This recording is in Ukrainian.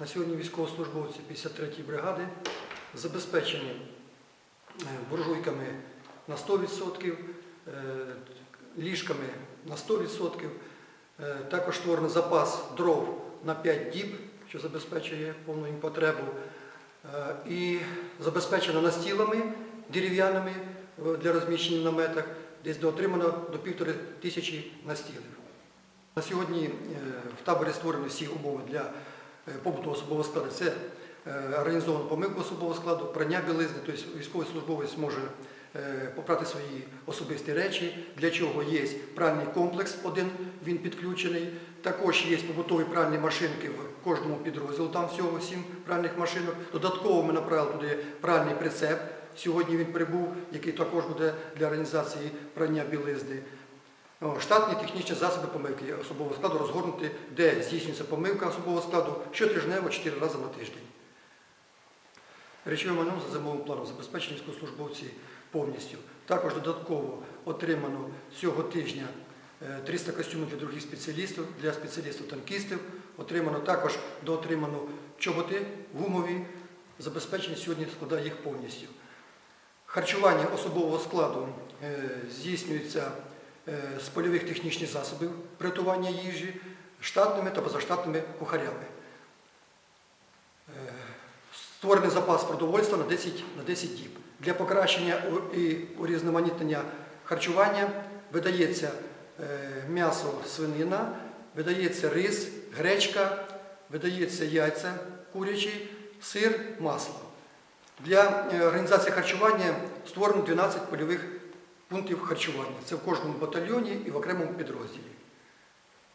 На сьогодні військовослужбовці 53-ї бригади забезпечені е, буржуйками на 100%, е, ліжками на 100%. Е, Також створений запас дров на 5 діб, що забезпечує повну їм потребу. І забезпечено настілами дерев'яними для розміщення наметах, десь доотримано до півтори тисячі настілів. На сьогодні в таборі створені всі умови для побуту особового складу. Це е, організована помилка особового складу, прання білизни, тобто військовий службовець може е, попрати свої особисті речі, для чого є пральний комплекс один, він підключений. Також є побутові пральні машинки в кожному підрозділу, там всього сім пральних машинок. Додатково ми направили туди пральний прицеп. Сьогодні він прибув, який також буде для організації прання білизни. Штатні технічні засоби помивки особового складу розгорнуті, де здійснюється помивка особового складу щотижнево 4 рази на тиждень. Речовим майном за зимовим планом забезпечені військовослужбовці повністю. Також додатково отримано цього тижня е, 300 костюмів для других спеціалістів, для спеціалістів-танкістів. Отримано також доотримано чоботи гумові, забезпечені сьогодні складає їх повністю. Харчування особового складу е, здійснюється е, з польових технічних засобів приготування їжі штатними та позаштатними кухарями. Е, Створений запас продовольства на 10, на 10 діб. Для покращення і урізноманітнення харчування видається е, м'ясо свинина, видається рис, гречка, видається яйця курячі, сир, масло. Для е, організації харчування створено 12 польових пунктів харчування. Це в кожному батальйоні і в окремому підрозділі.